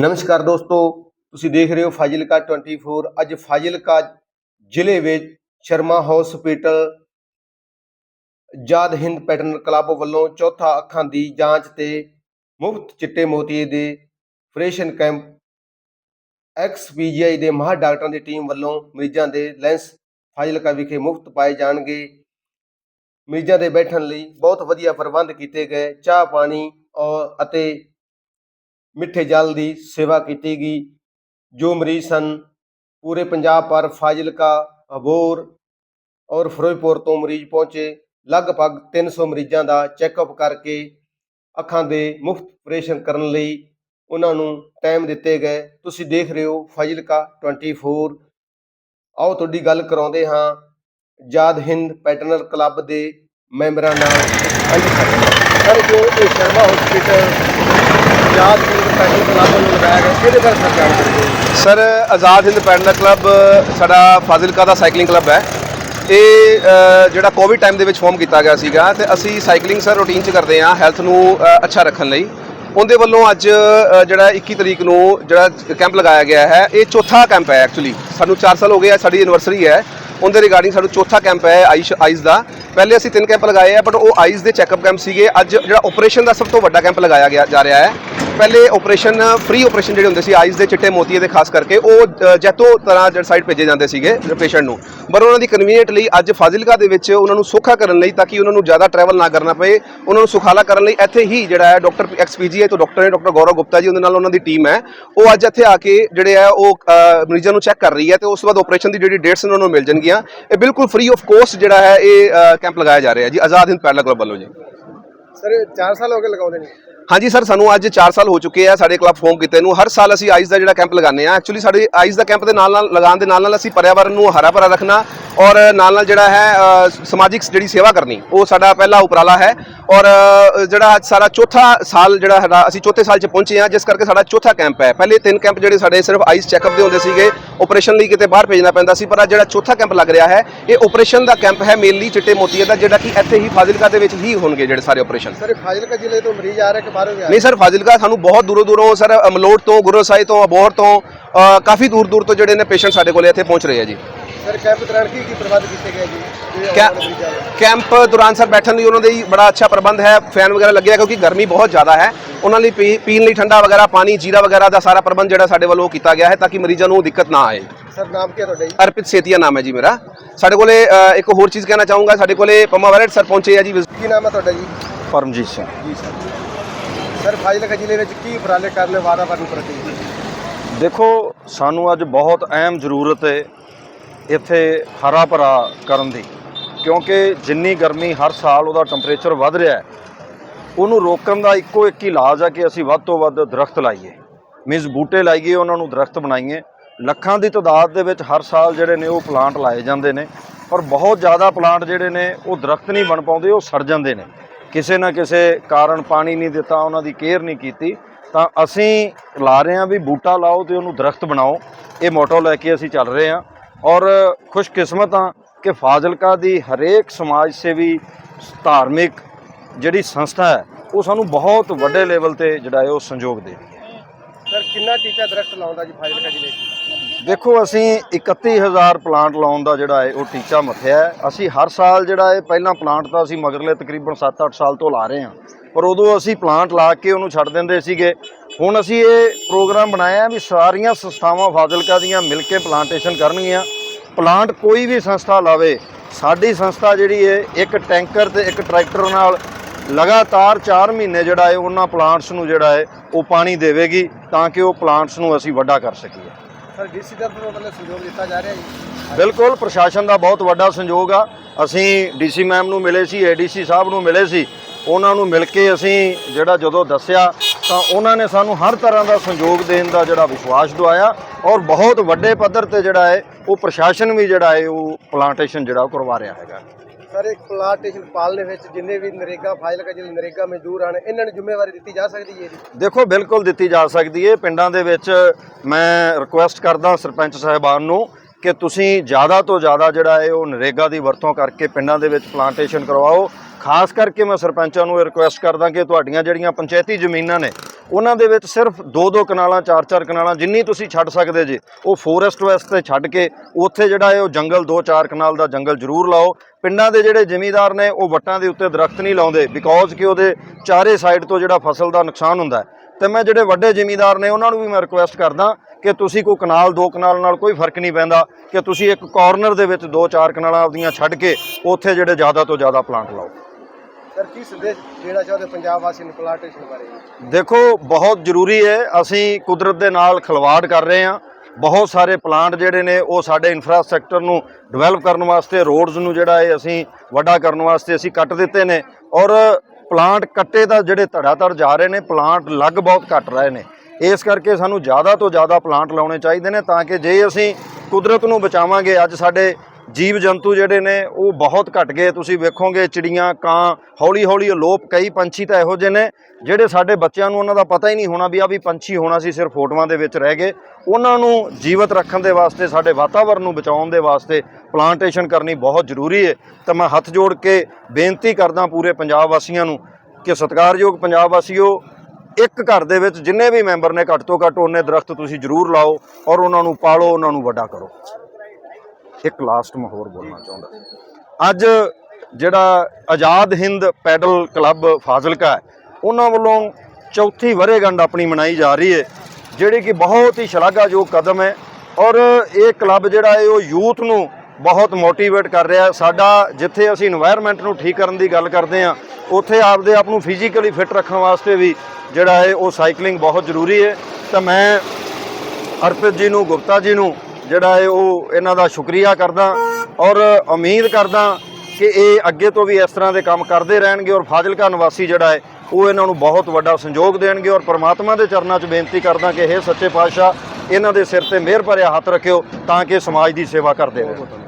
ਨਮਸਕਾਰ ਦੋਸਤੋ, ਤੁਸੀਂ ਦੇਖ ਰਹੇ ਹੋ ਫਾਜ਼ਿਲਕਾ 24 ਅੱਜ ਫਾਜ਼ਿਲਕਾ ਜ਼ਿਲ੍ਹੇ ਵਿੱਚ ਸ਼ਰਮਾ ਹਸਪੀਟਲ ਜਾਦ ਹਿੰਦ ਪੈਟਰਨ ਕਲੱਬ ਵੱਲੋਂ ਚੌਥਾ ਅੱਖਾਂ ਦੀ ਜਾਂਚ ਤੇ ਮੁਫਤ ਚਿੱਟੇ ਮੋਤੀਏ ਦੇ ਆਪਰੇਸ਼ਨ ਕੈਂਪ ਐਕਸਪੀਜੀਆਈ ਦੇ ਮਾਹਰ ਡਾਕਟਰਾਂ ਦੀ ਟੀਮ ਵੱਲੋਂ ਮਰੀਜ਼ਾਂ ਦੇ ਲੈਂਸ ਫਾਜ਼ਿਲਕਾ ਵਿਖੇ ਮੁਫਤ ਪਾਏ ਜਾਣਗੇ। ਮਰੀਜ਼ਾਂ ਦੇ ਬੈਠਣ ਲਈ ਬਹੁਤ ਵਧੀਆ ਪ੍ਰਬੰਧ ਕੀਤੇ ਗਏ। ਚਾਹ, ਪਾਣੀ ਔਰ ਅਤੇ ਮਿੱਠੇ ਜਲ ਦੀ ਸੇਵਾ ਕੀਤੀ ਗਈ, ਜੋ ਮਰੀਜ਼ ਸਨ, ਪੂਰੇ ਪੰਜਾਬ ਪਰ ਫਾਜ਼ਿਲਕਾ ਅਬੋਰ ਔਰ ਫਿਰੋਜ਼ਪੁਰ ਤੋਂ ਮਰੀਜ਼ ਪਹੁੰਚੇ। ਲਗਭਗ 300 ਮਰੀਜ਼ਾਂ ਦਾ ਚੈੱਕਅਪ ਕਰਕੇ ਅੱਖਾਂ ਦੇ ਮੁਫਤ ਆਪਰੇਸ਼ਨ ਕਰਨ ਲਈ ਉਹਨਾਂ ਨੂੰ ਟਾਈਮ ਦਿੱਤੇ ਗਏ। ਤੁਸੀਂ ਦੇਖ ਰਹੇ ਹੋ ਫਾਜ਼ਿਲਕਾ 24 ਆਓ ਤੁਹਾਡੀ ਗੱਲ ਕਰਾਉਂਦੇ ਹਾਂ। ਜਾਦ ਹਿੰਦ ਪੈਟਰਨਲ ਕਲੱਬ ਦੇ ਮੈਂਬਰਾਂ ਨਾਲ। ਹਾਂਜੀ, ਸਰ। ਜੋ ਇਹ ਸ਼ਰਮਾ ਹਸਪੀਟਲ ਜਾਦ ਹਿੰਦ ਪੈਟਰਨਲ ਕਲੱਬ ਨੂੰ ਲਗਾਇਆ ਗਿਆ, ਕਿਹਦੇ ਬਾਰੇ ਸਰ ਜਾਣਕਾਰੀ sir, Azad Hind pedaler club ਸਾਡਾ ਫਾਜ਼ਿਲਕਾ ਦਾ ਸਾਈਕਲਿੰਗ ਕਲੱਬ ਹੈ। ਇਹ ਜਿਹੜਾ ਕੋਵਿਡ ਟਾਈਮ ਦੇ ਵਿੱਚ ਫਾਰਮ ਕੀਤਾ ਗਿਆ ਸੀਗਾ ਤੇ ਅਸੀਂ ਸਾਈਕਲਿੰਗ ਸਰ ਰੂਟੀਨ 'ਚ ਕਰਦੇ ਹਾਂ ਹੈਲਥ ਨੂੰ ਅੱਛਾ ਰੱਖਣ ਲਈ। ਉਹਦੇ ਵੱਲੋਂ ਅੱਜ ਜਿਹੜਾ 21 ਤਰੀਕ ਨੂੰ ਜਿਹੜਾ ਕੈਂਪ ਲਗਾਇਆ ਗਿਆ ਹੈ, ਇਹ ਚੌਥਾ ਕੈਂਪ ਹੈ ਐਕਚੁਅਲੀ ਸਾਨੂੰ 4 ਸਾਲ ਹੋ ਗਏ ਆ, ਸਾਡੀ ਐਨਵਰਸਰੀ ਹੈ। ਉਹਦੇ ਰਿਗਾਰਡਿੰਗ ਸਾਨੂੰ ਚੌਥਾ ਕੈਂਪ ਹੈ ਆਈਸ਼ ਆਈਜ਼ ਦਾ। ਪਹਿਲੇ ਅਸੀਂ ਤਿੰਨ ਕੈਂਪ ਲਗਾਏ ਆ ਬਟ ਉਹ ਆਈਜ਼ ਦੇ ਚੈੱਕਅਪ ਕੈਂਪ ਸੀਗੇ। ਅੱਜ ਜਿਹੜਾ ਆਪਰੇਸ਼ਨ ਦਾ ਸਭ ਤੋਂ ਵੱਡਾ ਕੈਂਪ ਲਗਾਇਆ ਗਿਆ, ਜਾ ਰਿਹਾ ਹੈ। ਪਹਿਲੇ ਆਪਰੇਸ਼ਨ ਫ੍ਰੀ ਆਪਰੇਸ਼ਨ ਜਿਹੜੇ ਹੁੰਦੇ ਸੀ ਆਈਜ਼ ਦੇ ਚਿੱਟੇ ਮੋਤੀਏ ਦੇ ਖਾਸ ਕਰਕੇ, ਉਹ ਜੈਤੋ ਤਰ੍ਹਾਂ ਜਿਹੜਾ ਸਾਈਡ ਭੇਜੇ ਜਾਂਦੇ ਸੀਗੇ ਪੇਸ਼ੈਂਟ ਨੂੰ। ਪਰ ਉਹਨਾਂ ਦੀ ਕਨਵੀਨੀਅੰਟ ਲਈ ਅੱਜ ਫਾਜ਼ਿਲਕਾ ਦੇ ਵਿੱਚ ਉਹਨਾਂ ਨੂੰ ਸੌਖਾ ਕਰਨ ਲਈ, ਤਾਂ ਕਿ ਉਹਨਾਂ ਨੂੰ ਜ਼ਿਆਦਾ ਟਰੈਵਲ ਨਾ ਕਰਨਾ ਪਏ, ਉਹਨਾਂ ਨੂੰ ਸੁਖਾਲਾ ਕਰਨ ਲਈ ਇੱਥੇ ਹੀ ਜਿਹੜਾ ਹੈ ਡਾਕਟਰ ਐਕਸਪੀਜੀਆਈ ਤੋਂ ਡਾਕਟਰ ਨੇ ਡਾਕਟਰ ਗੌਰਵ ਗੁਪਤਾ ਜੀ, ਉਹਦੇ ਨਾਲ ਉਹਨਾਂ ਦੀ ਟੀਮ ਹੈ। ਉਹ ਅੱਜ ਇੱਥੇ ਆ ਕੇ ਜਿਹੜੇ ਹੈ ਉਹ ਮਰੀਜ਼ਾਂ ਨੂੰ ਚੈੱਕ ਕਰ ਰਹੀ ਹੈ ਤੇ ਉਸ ਤੋਂ ਬਾਅਦ ਆਪਰੇਸ਼ਨ ਦੀ ਜਿਹੜੀ ਡੇਟਸ ਉਹਨਾਂ ਨੂੰ ਮਿਲ ਜਾਣਗੀਆਂ। ਇਹ ਬਿਲਕੁਲ ਫ੍ਰੀ ਆਫ ਕੋਸਟ ਜਿਹੜਾ ਹੈ, ਇਹ ਕੈਂਪ ਲਗਾਇਆ ਜਾ ਰਿਹਾ ਜੀ। ਆਜ਼ਾਦ ਹਿੰਦ ਪੈਰਲਾ ਕਲੱਬ ਵੱਲੋਂ ਜੀ। ਸਰ 4 ਸਾਲ ਹੋ ਗਏ ਲਗਾਉਂਦੇ ਨੇ। ਹਾਂਜੀ ਸਰ, ਸਾਨੂੰ ਅੱਜ 4 ਸਾਲ ਹੋ ਚੁੱਕੇ ਆ ਸਾਡੇ ਕਲੱਬ ਫਾਰਮ ਕੀਤੇ ਨੂੰ। ਹਰ ਸਾਲ ਅਸੀਂ ਆਈਜ਼ ਦਾ ਜਿਹੜਾ ਕੈਂਪ ਲਗਾਉਂਦੇ ਆ। ਐਕਚੁਅਲੀ ਸਾਡੇ ਆਈਜ਼ ਦਾ ਕੈਂਪ ਦੇ ਨਾਲ ਨਾਲ ਲਗਾਉਣ ਦੇ ਨਾਲ ਨਾਲ ਅਸੀਂ ਪਰਿਆਵਰਨ ਨੂੰ ਹਰਾ ਭਰਾ ਰੱਖਣਾ ਔਰ ਨਾਲ ਨਾਲ ਜਿਹੜਾ ਹੈ ਸਮਾਜਿਕ ਜਿਹੜੀ ਸੇਵਾ ਕਰਨੀ, ਉਹ ਸਾਡਾ ਪਹਿਲਾ ਉਪਰਾਲਾ ਹੈ। ਔਰ ਜਿਹੜਾ ਅੱਜ ਸਾਰਾ ਚੌਥਾ ਸਾਲ ਜਿਹੜਾ ਹੈਗਾ, ਅਸੀਂ ਚੌਥੇ ਸਾਲ 'ਚ ਪਹੁੰਚੇ ਹਾਂ ਜਿਸ ਕਰਕੇ ਸਾਡਾ ਚੌਥਾ ਕੈਂਪ ਹੈ। ਪਹਿਲੇ ਤਿੰਨ ਕੈਂਪ ਜਿਹੜੇ ਸਾਡੇ ਸਿਰਫ ਆਈਸ ਚੈੱਕਅਪ ਦੇ ਹੁੰਦੇ ਸੀਗੇ ਆਪਰੇਸ਼ਨ ਲਈ ਕਿਤੇ ਬਾਹਰ ਭੇਜਣਾ ਪੈਂਦਾ ਸੀ, ਪਰ ਅੱਜ ਜਿਹੜਾ ਚੌਥਾ ਕੈਂਪ ਲੱਗ ਰਿਹਾ ਹੈ, ਇਹ ਆਪਰੇਸ਼ਨ ਦਾ ਕੈਂਪ ਹੈ, ਮੇਨਲੀ ਚਿੱਟੇ ਮੋਤੀਏ ਦਾ, ਜਿਹੜਾ ਕਿ ਇੱਥੇ ਹੀ ਫਾਜ਼ਿਲਕਾ ਦੇ ਵਿੱਚ ਹੀ ਹੋਣਗੇ ਜਿਹੜੇ ਸਾਰੇ ਆਪਰੇਸ਼ਨ ਸਰ ਫਾਜ਼ਿਲਕਾ ਜ਼ਿਲ੍ਹੇ ਤੋਂ ਮਰੀਜ਼ ਆ ਰਹੇ ਕਿ ਬਾਹਰੋਂ ਆ ਨਹੀਂ ਸਰ ਫਾਜ਼ਿਲਕਾ ਸਾਨੂੰ ਬਹੁਤ ਦੂਰੋਂ ਦੂਰੋਂ ਸਰ ਅਮਲੋਟ ਤੋਂ ਗੁਰਸਾਈ ਤੋਂ ਅਬੋਹਰ ਤੋਂ ਕਾਫੀ ਦੂਰ ਦੂਰ ਤੋਂ ਜਿਹੜੇ ਨੇ ਪੇਸ਼ੈਂਟ ਸਾਡੇ ਕੋਲੇ ਇੱਥੇ ਪਹੁੰਚ ਰਹੇ ਆ ਜੀ। ਸਰ ਕੈਂਪ ਦੌਰਾਨ ਕੀ ਕੀ ਪ੍ਰਬੰਧ ਕੀਤੇ ਗਏ ਜੀ? ਕੈਂਪ ਦੌਰਾਨ ਸਰ ਬੈਠਣ ਲਈ ਉਹਨਾਂ ਦੇ ਹੀ ਬੜਾ ਅੱਛਾ ਪ੍ਰਬੰਧ ਹੈ ਫੈਨ ਵਗੈਰਾ ਲੱਗਿਆ ਕਿਉਂਕਿ ਗਰਮੀ ਬਹੁਤ ਜ਼ਿਆਦਾ ਹੈ। ਉਹਨਾਂ ਲਈ ਪੀਣ ਲਈ ਠੰਡਾ ਵਗੈਰਾ ਪਾਣੀ ਜੀਰਾ ਵਗੈਰਾ ਦਾ ਸਾਰਾ ਪ੍ਰਬੰਧ ਜਿਹੜਾ ਸਾਡੇ ਵੱਲੋਂ ਕੀਤਾ ਗਿਆ ਹੈ ਤਾਂ ਕਿ ਮਰੀਜ਼ਾਂ ਨੂੰ ਦਿੱਕਤ ਨਾ ਆਏ। ਸਰ ਨਾਮ ਕੀ ਤੁਹਾਡਾ ਜੀ? ਅਰਪਿਤ ਸੇਤੀਆ ਨਾਮ ਹੈ ਜੀ ਮੇਰਾ। ਸਾਡੇ ਕੋਲੇ ਇੱਕ ਹੋਰ ਚੀਜ਼ ਕਹਿਣਾ ਚਾਹੂੰਗਾ ਸਾਡੇ ਕੋਲੇ ਪਮਾ ਵੈਰਟ ਸਰ ਪਹੁੰਚੇ ਆ ਜੀ ਕੀ ਨਾਮ ਹੈ ਤੁਹਾਡਾ ਜੀ? ਪਰਮਜੀਤ ਸਿੰਘ। ਜੀ ਸਰ। ਸਰ ਫਾਜ਼ਿਲਕਾ ਜ਼ਿਲ੍ਹੇ ਵਿੱਚ ਕੀ ਉਪਰਾਲੇ ਕਰ ਲਏ ਵਾਤਾਵਰਨ ਪ੍ਰਤੀ? ਦੇਖੋ ਸਾਨੂੰ ਅੱਜ ਬਹੁਤ ਅਹਿਮ ਜ਼ਰੂਰਤ ਹੈ ਇੱਥੇ ਹਰਾ ਭਰਾ ਕਰਨ ਦੀ। ਕਿਉਂਕਿ ਜਿੰਨੀ ਗਰਮੀ ਹਰ ਸਾਲ ਉਹਦਾ ਟੈਂਪਰੇਚਰ ਵੱਧ ਰਿਹਾ ਹੈ ਉਹਨੂੰ ਰੋਕਣ ਦਾ ਇੱਕੋ ਇੱਕ ਹੀ ਇਲਾਜ ਹੈ ਕਿ ਅਸੀਂ ਵੱਧ ਤੋਂ ਵੱਧ ਦਰਖਤ ਲਾਈਏ। ਮੀਨਸ ਬੂਟੇ ਲਾਈਏ ਉਹਨਾਂ ਨੂੰ ਦਰਖਤ ਬਣਾਈਏ। ਲੱਖਾਂ ਦੀ ਤਾਦਾਦ ਦੇ ਵਿੱਚ ਹਰ ਸਾਲ ਜਿਹੜੇ ਨੇ ਉਹ ਪਲਾਂਟ ਲਾਏ ਜਾਂਦੇ ਨੇ। ਪਰ ਬਹੁਤ ਜ਼ਿਆਦਾ ਪਲਾਂਟ ਜਿਹੜੇ ਨੇ ਉਹ ਦਰਖਤ ਨਹੀਂ ਬਣ ਪਾਉਂਦੇ ਉਹ ਸੜ ਜਾਂਦੇ ਨੇ। ਕਿਸੇ ਨਾ ਕਿਸੇ ਕਾਰਨ ਪਾਣੀ ਨਹੀਂ ਦਿੱਤਾ, ਉਹਨਾਂ ਦੀ ਕੇਅਰ ਨਹੀਂ ਕੀਤੀ, ਤਾਂ ਅਸੀਂ ਲਾ ਰਹੇ ਹਾਂ ਵੀ ਬੂਟਾ ਲਾਓ ਤੇ ਉਹਨੂੰ ਦਰਖਤ ਬਣਾਓ। ਇਹ ਮੋਟੋ ਲੈ ਕੇ ਅਸੀਂ ਚੱਲ ਰਹੇ ਹਾਂ ਔਰ ਖੁਸ਼ਕਿਸਮਤ ਹਾਂ ਕਿ ਫਾਜ਼ਿਲਕਾ ਦੀ ਹਰੇਕ ਸਮਾਜ ਸੇਵੀ ਧਾਰਮਿਕ ਜਿਹੜੀ ਸੰਸਥਾ ਹੈ, ਉਹ ਸਾਨੂੰ ਬਹੁਤ ਵੱਡੇ ਲੈਵਲ ਤੇ ਜਿਹੜਾ ਹੈ ਉਹ ਸੰਯੋਗ ਦੇ ਰਹੀ ਹੈ। ਸਰ, ਕਿੰਨਾ ਟੀਚਾ ਦਰਖਤ ਲਾਉਂਦਾ ਜੀ ਫਾਜ਼ਿਲਕਾ ਜ਼ਿਲ੍ਹੇ 'ਚ? ਦੇਖੋ, ਅਸੀਂ 31000 ਪਲਾਂਟ ਲਾਉਣ ਦਾ ਜਿਹੜਾ ਹੈ ਉਹ ਟੀਚਾ ਮੱਥਿਆ ਹੈ। ਅਸੀਂ ਹਰ ਸਾਲ ਜਿਹੜਾ ਹੈ ਪਹਿਲਾਂ ਪਲਾਂਟ ਤਾਂ ਅਸੀਂ ਮਗਰਲੇ ਤਕਰੀਬਨ 7-8 ਸਾਲ ਤੋਂ ਲਾ ਰਹੇ ਹਾਂ। ਪਰ ਉਦੋਂ ਅਸੀਂ ਪਲਾਂਟ ਲਾ ਕੇ ਉਹਨੂੰ ਛੱਡ ਦਿੰਦੇ ਸੀਗੇ। ਹੁਣ ਅਸੀਂ ਇਹ ਪ੍ਰੋਗਰਾਮ ਬਣਾਇਆ ਵੀ ਸਾਰੀਆਂ ਸੰਸਥਾਵਾਂ ਫਾਜ਼ਿਲਕਾ ਦੀਆਂ ਮਿਲ ਕੇ ਪਲਾਂਟੇਸ਼ਨ ਕਰਨਗੀਆਂ। ਪਲਾਂਟ ਕੋਈ ਵੀ ਸੰਸਥਾ ਲਾਵੇ, ਸਾਡੀ ਸੰਸਥਾ ਜਿਹੜੀ ਹੈ ਇੱਕ ਟੈਂਕਰ ਤੇ ਇੱਕ ਟਰੈਕਟਰ ਨਾਲ ਲਗਾਤਾਰ 4 ਮਹੀਨੇ ਜਿਹੜਾ ਹੈ ਉਹਨਾਂ ਪਲਾਂਟਸ ਨੂੰ ਜਿਹੜਾ ਹੈ ਉਹ ਪਾਣੀ ਦੇਵੇਗੀ ਤਾਂ ਕਿ ਉਹ ਪਲਾਂਟਸ ਨੂੰ ਅਸੀਂ ਵੱਡਾ ਕਰ ਸਕੀਏ। ਸਰ ਡੀਸੀ ਦਫ਼ਤਰ ਤੋਂ ਵੱਲੋਂ ਸਹਿਯੋਗ ਦਿੱਤਾ ਜਾ ਰਿਹਾ ਜੀ। ਬਿਲਕੁਲ, ਪ੍ਰਸ਼ਾਸਨ ਦਾ ਬਹੁਤ ਵੱਡਾ ਸੰਯੋਗ ਆ। ਅਸੀਂ ਡੀਸੀ ਮੈਮ ਨੂੰ ਮਿਲੇ ਸੀ, ਏਡੀਸੀ ਸਾਹਿਬ ਨੂੰ ਮਿਲੇ ਸੀ। ਉਹਨਾਂ ਨੂੰ ਮਿਲ ਕੇ ਅਸੀਂ ਜਿਹੜਾ ਜਦੋਂ ਦੱਸਿਆ, ਤਾਂ ਉਹਨਾਂ ਨੇ ਸਾਨੂੰ ਹਰ ਤਰ੍ਹਾਂ ਦਾ ਸੰਯੋਗ ਦੇਣ ਦਾ ਜਿਹੜਾ ਵਿਸ਼ਵਾਸ ਦਵਾਇਆ ਔਰ ਬਹੁਤ ਵੱਡੇ ਪੱਧਰ ਤੇ ਜਿਹੜਾ ਹੈ, ਉਹ ਪ੍ਰਸ਼ਾਸਨ ਵੀ ਜਿਹੜਾ ਹੈ, ਉਹ ਪਲਾਂਟੇਸ਼ਨ ਜਿਹੜਾ ਉਹ ਕਰਵਾ ਰਿਹਾ ਹੈਗਾ। ਸਰ ਇੱਕ ਪਲਾਂਟੇਸ਼ਨ ਪਾਲਣੇ ਵਿੱਚ ਜਿੰਨੇ ਵੀ ਨਰੇਗਾ ਫਾਜ਼ਿਲਕਾ ਜ਼ਿਲ੍ਹੇ ਨਰੇਗਾ ਮਜ਼ਦੂਰ ਹਨ, ਇਹਨਾਂ ਨੂੰ ਜ਼ਿੰਮੇਵਾਰੀ ਦਿੱਤੀ ਜਾ ਸਕਦੀ ਹੈ ਜੀ। ਦੇਖੋ, ਬਿਲਕੁਲ ਦਿੱਤੀ ਜਾ ਸਕਦੀ ਹੈ। ਪਿੰਡਾਂ ਦੇ ਵਿੱਚ ਮੈਂ ਰਿਕੁਐਸਟ ਕਰਦਾ ਸਰਪੰਚ ਸਾਹਿਬਾਨ ਨੂੰ ਕਿ ਤੁਸੀਂ ਜ਼ਿਆਦਾ ਤੋਂ ਜ਼ਿਆਦਾ ਜਿਹੜਾ ਹੈ ਉਹ ਨਰੇਗਾ ਦੀ ਵਰਤੋਂ ਕਰਕੇ ਪਿੰਡਾਂ ਦੇ ਵਿੱਚ ਪਲਾਂਟੇਸ਼ਨ ਕਰਵਾਓ। ਖਾਸ ਕਰਕੇ ਮੈਂ ਸਰਪੰਚਾਂ ਨੂੰ ਇਹ ਰਿਕੁਐਸਟ ਕਰਦਾ ਕਿ ਤੁਹਾਡੀਆਂ ਜਿਹੜੀਆਂ ਪੰਚਾਇਤੀ ਜ਼ਮੀਨਾਂ ਨੇ, ਉਹਨਾਂ ਦੇ ਵਿੱਚ ਸਿਰਫ ਦੋ ਦੋ ਕਨਾਲਾਂ ਚਾਰ ਚਾਰ ਕਨਾਲਾਂ ਜਿੰਨੀ ਤੁਸੀਂ ਛੱਡ ਸਕਦੇ ਜੇ, ਉਹ ਫੋਰੈਸਟ ਵਾਸਤੇ ਛੱਡ ਕੇ ਉੱਥੇ ਜਿਹੜਾ ਹੈ ਉਹ ਜੰਗਲ ਦੋ ਚਾਰ ਕਨਾਲ ਦਾ ਜੰਗਲ ਜ਼ਰੂਰ ਲਾਓ। ਪਿੰਡਾਂ ਦੇ ਜਿਹੜੇ ਜ਼ਿਮੀਦਾਰ ਨੇ, ਉਹ ਵੱਟਾਂ ਦੇ ਉੱਤੇ ਦਰਖਤ ਨਹੀਂ ਲਾਉਂਦੇ ਬਿਕੋਜ਼ ਕਿ ਉਹਦੇ ਚਾਰੇ ਸਾਈਡ ਤੋਂ ਜਿਹੜਾ ਫਸਲ ਦਾ ਨੁਕਸਾਨ ਹੁੰਦਾ ਹੈ। ਤੇ ਮੈਂ ਜਿਹੜੇ ਵੱਡੇ ਜ਼ਿਮੀਂਦਾਰ ਨੇ, ਉਹਨਾਂ ਨੂੰ ਵੀ ਮੈਂ ਰਿਕੁਐਸਟ ਕਰਦਾ ਕਿ ਤੁਸੀਂ ਕੋਈ ਕਨਾਲ, ਦੋ ਕਨਾਲ ਨਾਲ ਕੋਈ ਫ਼ਰਕ ਨਹੀਂ ਪੈਂਦਾ, ਕਿ ਤੁਸੀਂ ਇੱਕ ਕਾਰਨਰ ਦੇ ਵਿੱਚ ਦੋ ਚਾਰ ਕਨਾਲਾਂ ਆਪਦੀਆਂ ਛੱਡ ਕੇ ਉੱਥੇ ਜਿਹੜੇ ਜ਼ਿਆਦਾ ਤੋਂ ਜ਼ਿਆਦਾ ਪਲਾਂਟ ਲਾਓ। ਸਰ, ਕੀ ਸੰਦੇਸ਼ ਦੇਣਾ ਚਾਹੁੰਦੇ ਪੰਜਾਬ ਵਾਸੀ ਨੂੰ ਪਲਾਂਟੇਸ਼ਨ ਬਾਰੇ? ਦੇਖੋ, ਬਹੁਤ ਜ਼ਰੂਰੀ ਹੈ, ਅਸੀਂ ਕੁਦਰਤ ਦੇ ਨਾਲ ਖਿਲਵਾੜ ਕਰ ਰਹੇ ਹਾਂ। ਬਹੁਤ ਸਾਰੇ ਪਲਾਂਟ ਜਿਹੜੇ ਨੇ, ਉਹ ਸਾਡੇ ਇਨਫਰਾਸਟ੍ਰਕਚਰ ਨੂੰ ਡਿਵੈਲਪ ਕਰਨ ਵਾਸਤੇ ਰੋਡਸ ਨੂੰ ਜਿਹੜਾ ਹੈ ਅਸੀਂ ਵੱਡਾ ਕਰਨ ਵਾਸਤੇ ਅਸੀਂ ਕੱਟ ਦਿੱਤੇ ਨੇ। ਔਰ ਪਲਾਂਟ ਕੱਟੇ ਦਾ ਜਿਹੜੇ ਧੜਾਧੜ ਜਾ ਰਹੇ ਨੇ, ਪਲਾਂਟ ਲੱਗ ਬਹੁਤ ਘਟ ਰਹੇ ਨੇ। ਇਸ ਕਰਕੇ ਸਾਨੂੰ ਜ਼ਿਆਦਾ ਤੋਂ ਜ਼ਿਆਦਾ ਪਲਾਂਟ ਲਾਉਣੇ ਚਾਹੀਦੇ ਨੇ, ਤਾਂ ਕਿ ਜੇ ਅਸੀਂ ਕੁਦਰਤ ਨੂੰ ਬਚਾਵਾਂਗੇ, ਅੱਜ ਸਾਡੇ ਜੀਵ ਜੰਤੂ ਜਿਹੜੇ ਨੇ, ਉਹ ਬਹੁਤ ਘਟ ਗਏ। ਤੁਸੀਂ ਵੇਖੋਗੇ ਚਿੜੀਆਂ, ਕਾਂ ਹੌਲੀ ਹੌਲੀ ਅਲੋਪ। ਕਈ ਪੰਛੀ ਤਾਂ ਇਹੋ ਜਿਹੇ ਨੇ, ਜਿਹੜੇ ਸਾਡੇ ਬੱਚਿਆਂ ਨੂੰ ਉਹਨਾਂ ਦਾ ਪਤਾ ਹੀ ਨਹੀਂ ਹੋਣਾ ਵੀ ਆ ਵੀ ਪੰਛੀ ਹੋਣਾ ਸੀ, ਸਿਰਫ ਫੋਟੋਆਂ ਦੇ ਵਿੱਚ ਰਹਿ ਗਏ। ਉਹਨਾਂ ਨੂੰ ਜੀਵਤ ਰੱਖਣ ਦੇ ਵਾਸਤੇ, ਸਾਡੇ ਵਾਤਾਵਰਣ ਨੂੰ ਬਚਾਉਣ ਦੇ ਵਾਸਤੇ ਪਲਾਂਟੇਸ਼ਨ ਕਰਨੀ ਬਹੁਤ ਜ਼ਰੂਰੀ ਹੈ ਤਾਂ ਮੈਂ ਹੱਥ ਜੋੜ ਕੇ ਬੇਨਤੀ ਕਰਦਾ ਪੂਰੇ ਪੰਜਾਬ ਵਾਸੀਆਂ ਨੂੰ ਕਿ ਸਤਿਕਾਰਯੋਗ ਪੰਜਾਬ ਵਾਸੀਓ, ਇੱਕ ਘਰ ਦੇ ਵਿੱਚ ਜਿੰਨੇ ਵੀ ਮੈਂਬਰ ਨੇ, ਘੱਟ ਤੋਂ ਘੱਟ ਉਹਨੇ ਦਰਖਤ ਤੁਸੀਂ ਜ਼ਰੂਰ ਲਾਓ ਔਰ ਉਹਨਾਂ ਨੂੰ ਪਾਲੋ, ਉਹਨਾਂ ਨੂੰ ਵੱਡਾ ਕਰੋ। ਇੱਕ ਲਾਸਟ ਮੈਂ ਹੋਰ ਬੋਲਣਾ ਚਾਹੁੰਦਾ। ਅੱਜ ਜਿਹੜਾ ਆਜ਼ਾਦ ਹਿੰਦ ਪੈਡਲ ਕਲੱਬ ਫਾਜ਼ਿਲਕਾ ਹੈ, ਉਹਨਾਂ ਵੱਲੋਂ ਚੌਥੀ ਵਰੇਗੰਢ ਆਪਣੀ ਮਨਾਈ ਜਾ ਰਹੀ ਹੈ, ਜਿਹੜੀ ਕਿ ਬਹੁਤ ਹੀ ਸ਼ਲਾਘਾਯੋਗ ਕਦਮ ਹੈ ਔਰ ਇਹ ਕਲੱਬ ਜਿਹੜਾ ਹੈ, ਉਹ ਯੂਥ ਨੂੰ ਬਹੁਤ ਮੋਟੀਵੇਟ ਕਰ ਰਿਹਾ ਸਾਡਾ ਜਿੱਥੇ ਅਸੀਂ এনवायरमेंट ਨੂੰ ਠੀਕ ਕਰਨ ਦੀ ਗੱਲ ਕਰਦੇ ਆ ਉੱਥੇ ਆਪਦੇ ਆਪ ਨੂੰ ਫਿਜ਼ੀਕਲੀ ਫਿਟ ਰੱਖਣ ਵਾਸਤੇ ਵੀ ਜਿਹੜਾ ਹੈ, ਉਹ ਸਾਈਕਲਿੰਗ ਬਹੁਤ ਜ਼ਰੂਰੀ ਹੈ। ਤਾਂ ਮੈਂ ਅਰਪਿਤ ਜੀ ਨੂੰ, ਗੁਪਤਾ ਜੀ ਨੂੰ ਜਿਹੜਾ ਹੈ ਉਹ ਇਹਨਾਂ ਦਾ ਸ਼ੁਕਰੀਆ ਕਰਦਾ ਔਰ ਉਮੀਦ ਕਰਦਾ ਕਿ ਇਹ ਅੱਗੇ ਤੋਂ ਵੀ ਇਸ ਤਰ੍ਹਾਂ ਦੇ ਕੰਮ ਕਰਦੇ ਰਹਿਣਗੇ ਔਰ ਫਾਜ਼ਿਲਕਾ ਨਿਵਾਸੀ ਜਿਹੜਾ ਹੈ, ਉਹ ਇਹਨਾਂ ਨੂੰ ਬਹੁਤ ਵੱਡਾ ਸੰਯੋਗ ਦੇਣਗੇ ਔਰ ਪ੍ਰਮਾਤਮਾ ਦੇ ਚਰਨਾਂ 'ਚ ਬੇਨਤੀ ਕਰਦਾ ਕਿ ਇਹ ਸੱਚੇ ਪਾਤਸ਼ਾਹ, ਇਹਨਾਂ ਦੇ ਸਿਰ ਤੇ ਮਿਹਰ ਭਰਿਆ ਹੱਥ ਰੱਖਿਓ ਤਾਂ ਕਿ ਸਮਾਜ ਦੀ ਸੇਵਾ ਕਰਦੇ ਰਹਿਣ